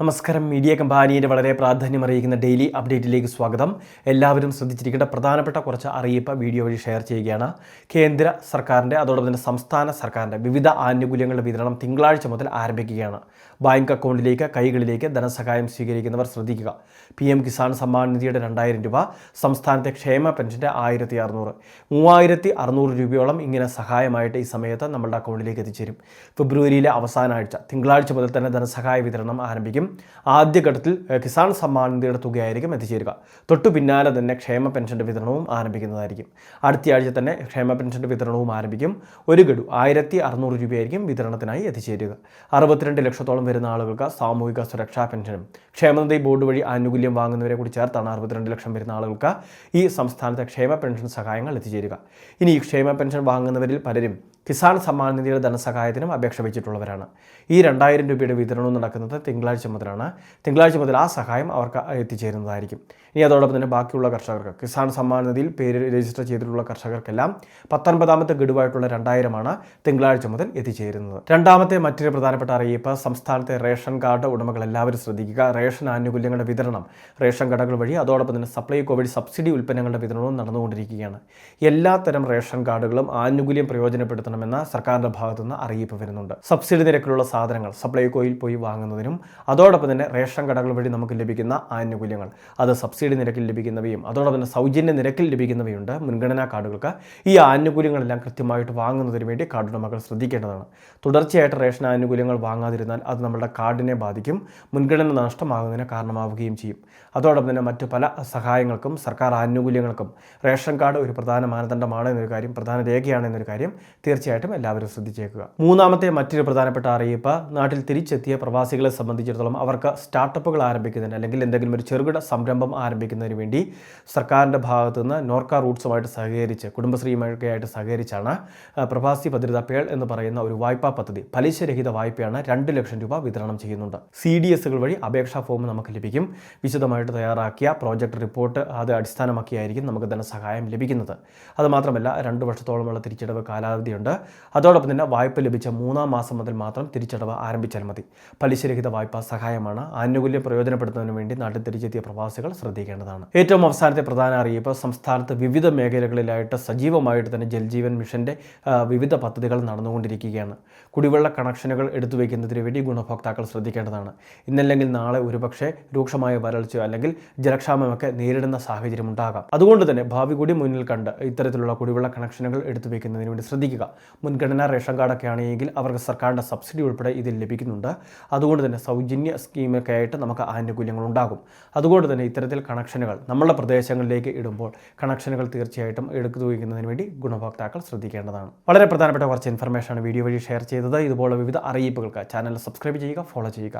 നമസ്കാരം. മീഡിയ കമ്പാനിയുടെ വളരെ പ്രാധാന്യം അറിയിക്കുന്ന ഡെയിലി അപ്ഡേറ്റിലേക്ക് സ്വാഗതം. എല്ലാവരും ശ്രദ്ധിച്ചിരിക്കേണ്ട പ്രധാനപ്പെട്ട കുറച്ച് അറിയിപ്പ് വീഡിയോ വഴി ഷെയർ ചെയ്യുകയാണ്. കേന്ദ്ര സർക്കാരിന്റെ അതോടൊപ്പം തന്നെ സംസ്ഥാന സർക്കാരിന്റെ വിവിധ ആനുകൂല്യങ്ങളുടെ വിതരണം തിങ്കളാഴ്ച മുതൽ ആരംഭിക്കുകയാണ്. ബാങ്ക് അക്കൗണ്ടിലേക്ക് കൈകളിലേക്ക് ധനസഹായം സ്വീകരിക്കുന്നവർ ശ്രദ്ധിക്കുക. പി എം കിസാൻ സമ്മാൻ നിധിയുടെ രണ്ടായിരം രൂപ സംസ്ഥാനത്തെ ക്ഷേമ പെൻഷന്റെ ആയിരത്തി അറുന്നൂറ് മൂവായിരത്തി അറുന്നൂറ് രൂപയോളം ഇങ്ങനെ സഹായമായിട്ട് ഈ സമയത്ത് നമ്മളുടെ അക്കൗണ്ടിലേക്ക് എത്തിച്ചേരും. ഫെബ്രുവരിയിലെ അവസാന ആഴ്ച തിങ്കളാഴ്ച മുതൽ തന്നെ ധനസഹായ വിതരണം ആരംഭിക്കും. ആദ്യഘട്ടത്തിൽ കിസാൻ സമ്മാൻ നിധിയുടെ തുകയായിരിക്കും എത്തിച്ചേരുക. തൊട്ടു പിന്നാലെ തന്നെ ക്ഷേമ പെൻഷന്റെ വിതരണവും ആരംഭിക്കുന്നതായിരിക്കും. അടുത്തയാഴ്ച തന്നെ ക്ഷേമ പെൻഷന്റെ വിതരണവും ആരംഭിക്കും. ഒരു ഗഡു ആയിരത്തി അറുന്നൂറ് രൂപയായിരിക്കും വിതരണത്തിനായി എത്തിച്ചേരുക. അറുപത്തിരണ്ട് ലക്ഷത്തോളം വരുന്ന ആളുകൾക്ക് സാമൂഹിക സുരക്ഷാ പെൻഷനും ക്ഷേമനിധി ബോർഡ് വഴി ആനുകൂല്യം വാങ്ങുന്നവരെ കൂടി ചേർത്താണ് അറുപത്തിരണ്ട് ലക്ഷം വരുന്ന ആളുകൾക്ക് ഈ സംസ്ഥാനത്തെ ക്ഷേമ പെൻഷൻ സഹായങ്ങൾ എത്തിച്ചേരുക. ഇനി ക്ഷേമ പെൻഷൻ വാങ്ങുന്നവരിൽ പലരും കിസാൻ സമ്മാൻ നിധിയുടെ ധനസഹായത്തിനും അപേക്ഷ വെച്ചിട്ടുള്ളവരാണ്. ഈ രണ്ടായിരം രൂപയുടെ വിതരണവും നടക്കുന്നത് തിങ്കളാഴ്ച മുതലാണ്. തിങ്കളാഴ്ച മുതൽ ആ സഹായം അവർക്ക് എത്തിച്ചേരുന്നതായിരിക്കും. ഇനി അതോടൊപ്പം തന്നെ ബാക്കിയുള്ള കർഷകർക്ക് കിസാൻ സമ്മാൻ നിധിയിൽ പേര് രജിസ്റ്റർ ചെയ്തിട്ടുള്ള കർഷകർക്കെല്ലാം പത്തൊൻപതാമത്തെ ഗഡുവായിട്ടുള്ള രണ്ടായിരമാണ് തിങ്കളാഴ്ച മുതൽ എത്തിച്ചേരുന്നത്. രണ്ടാമത്തെ മറ്റൊരു പ്രധാനപ്പെട്ട അറിയിപ്പ് സംസ്ഥാനത്തെ റേഷൻ കാർഡ് ഉടമകൾ എല്ലാവരും ശ്രദ്ധിക്കുക. റേഷൻ ആനുകൂല്യങ്ങളുടെ വിതരണം റേഷൻ കടകൾ വഴി അതോടൊപ്പം തന്നെ സപ്ലൈ കോവിഡ് സബ്സിഡി ഉൽപ്പന്നങ്ങളുടെ വിതരണവും നടന്നുകൊണ്ടിരിക്കുകയാണ്. എല്ലാത്തരം റേഷൻ കാർഡുകളും ആനുകൂല്യം പ്രയോജനപ്പെടുത്തണമെന്ന സർക്കാരിന്റെ ഭാഗത്തുനിന്ന് അറിയിപ്പ് വരുന്നുണ്ട്. സബ്സിഡി നിരക്കിലുള്ള സാധനങ്ങൾ സപ്ലൈകോയിൽ പോയി വാങ്ങുന്നതിനും അതോടൊപ്പം തന്നെ റേഷൻ കടകൾ വഴി നമുക്ക് ലഭിക്കുന്ന ആനുകൂല്യങ്ങൾ. അത് സബ്സിഡി നിരക്കിൽ ലഭിക്കുന്നവയും അതോടൊപ്പം തന്നെ സൗജന്യ നിരക്കിൽ ലഭിക്കുന്നവയുണ്ട്. മുൻഗണനാ കാർഡുകൾക്ക് ഈ ആനുകൂല്യങ്ങളെല്ലാം കൃത്യമായിട്ട് വാങ്ങുന്നതിന് വേണ്ടി കാർഡ് ഉടമകൾ ശ്രദ്ധിക്കേണ്ടതാണ്. തുടർച്ചയായിട്ട് റേഷൻ ആനുകൂല്യങ്ങൾ വാങ്ങാതിരുന്നാൽ അത് നമ്മുടെ കാർഡിനെ ബാധിക്കും മുൻഗണന നഷ്ടമാകുന്നതിന് കാരണമാവുകയും ചെയ്യും. അതോടൊപ്പം തന്നെ മറ്റു പല സഹായങ്ങൾക്കും സർക്കാർ ആനുകൂല്യങ്ങൾക്കും റേഷൻ കാർഡ് ഒരു പ്രധാന മാനദണ്ഡമാണ് എന്നൊരു കാര്യം പ്രധാന രേഖയാണ് എന്നൊരു കാര്യം തീർച്ചയായിട്ടും എല്ലാവരും ശ്രദ്ധിച്ചേക്കുക. മൂന്നാമത്തെ മറ്റൊരു പ്രധാനപ്പെട്ട അറിയിപ്പ് നാട്ടിൽ തിരിച്ചെത്തിയ പ്രവാസികളെ സംബന്ധിച്ചിടത്തോളം അവർക്ക് സ്റ്റാർട്ടപ്പുകൾ ആരംഭിക്കുന്നതിന് അല്ലെങ്കിൽ എന്തെങ്കിലും ഒരു ചെറുകിട സംരംഭം ആരംഭിക്കുന്നതിന് വേണ്ടി സർക്കാരിന്റെ ഭാഗത്തു നിന്ന് നോർക്ക റൂട്ട്സുമായിട്ട് സഹകരിച്ച് കുടുംബശ്രീയുമൊക്കെ ആയിട്ട് സഹകരിച്ചാണ് പ്രവാസി ഭദ്രതാ പേൾ എന്ന് പറയുന്ന ഒരു വായ്പാ പദ്ധതി പലിശരഹിത വായ്പയാണ് രണ്ട് ലക്ഷം രൂപ വിതരണം ചെയ്യുന്നുണ്ട്. സി ഡി എസുകൾ വഴി അപേക്ഷാ ഫോം നമുക്ക് ലഭിക്കും. വിശദമായിട്ട് തയ്യാറാക്കിയ പ്രോജക്റ്റ് റിപ്പോർട്ട് അത് അടിസ്ഥാനമാക്കിയായിരിക്കും നമുക്ക് ധനസഹായം ലഭിക്കുന്നത്. അതുമാത്രമല്ല രണ്ട് വർഷത്തോളമുള്ള തിരിച്ചടവ് കാലാവധിയുണ്ട്. അതോടൊപ്പം തന്നെ വായ്പ ലഭിച്ച മൂന്നാം മാസം മുതൽ മാത്രം തിരിച്ചടവ് ആരംഭിച്ചാൽ മതി. പലിശരഹിത വായ്പ സഹായമാണ് ആനുകൂല്യം പ്രയോജനപ്പെടുത്തുന്നതിന് വേണ്ടി നാട്ടിൽ തിരിച്ചെത്തിയ പ്രവാസികൾ ശ്രദ്ധിക്കേണ്ടതാണ്. ഏറ്റവും അവസാനത്തെ പ്രധാന അറിയിപ്പ് സംസ്ഥാനത്ത് വിവിധ മേഖലകളിലായിട്ട് സജീവമായിട്ട് തന്നെ ജൽജീവൻ മിഷന്റെ വിവിധ പദ്ധതികൾ നടന്നുകൊണ്ടിരിക്കുകയാണ്. കുടിവെള്ള കണക്ഷനുകൾ എടുത്തു വയ്ക്കുന്നതിന് വേണ്ടി ഗുണഭോക്താക്കൾ ശ്രദ്ധിക്കേണ്ടതാണ്. ഇന്നല്ലെങ്കിൽ നാളെ ഒരുപക്ഷെ രൂക്ഷമായ വരൾച്ച അല്ലെങ്കിൽ ജലക്ഷാമമൊക്കെ നേരിടുന്ന സാഹചര്യം ഉണ്ടാകാം. അതുകൊണ്ട് തന്നെ ഭാവി കൂടി മുന്നിൽ കണ്ട് ഇത്തരത്തിലുള്ള കുടിവെള്ള കണക്ഷനുകൾ എടുത്തു വയ്ക്കുന്നതിന് വേണ്ടി ശ്രദ്ധിക്കുക. മുൻഗണനാ റേഷൻ കാർഡൊക്കെ ആണെങ്കിൽ അവർക്ക് സർക്കാരിന്റെ സബ്സിഡി ഉൾപ്പെടെ ഇതിൽ ലഭിക്കുന്നുണ്ട്. അതുകൊണ്ട് തന്നെ സൗജന്യ സ്കീമൊക്കെ ആയിട്ട് നമുക്ക് ആനുകൂല്യങ്ങൾ ഉണ്ടാകും അതുകൊണ്ട് തന്നെ ഇത്തരത്തിൽ കണക്ഷനുകൾ നമ്മളുടെ പ്രദേശങ്ങളിലേക്ക് ഇടുമ്പോൾ കണക്ഷനുകൾ തീർച്ചയായിട്ടും എടുത്തു വേണ്ടി ഗുണഭോക്താക്കൾ ശ്രദ്ധിക്കേണ്ടതാണ്. വളരെ പ്രധാനപ്പെട്ട കുറച്ച് ഇൻഫർമേഷനാണ് വീഡിയോ വഴി ഷെയർ ചെയ്തത്. ഇതുപോലെ വിവിധ അറിയിപ്പുകൾക്ക് ചാനൽ സബ്സ്ക്രൈബ് ചെയ്യുക ഫോളോ ചെയ്യുക.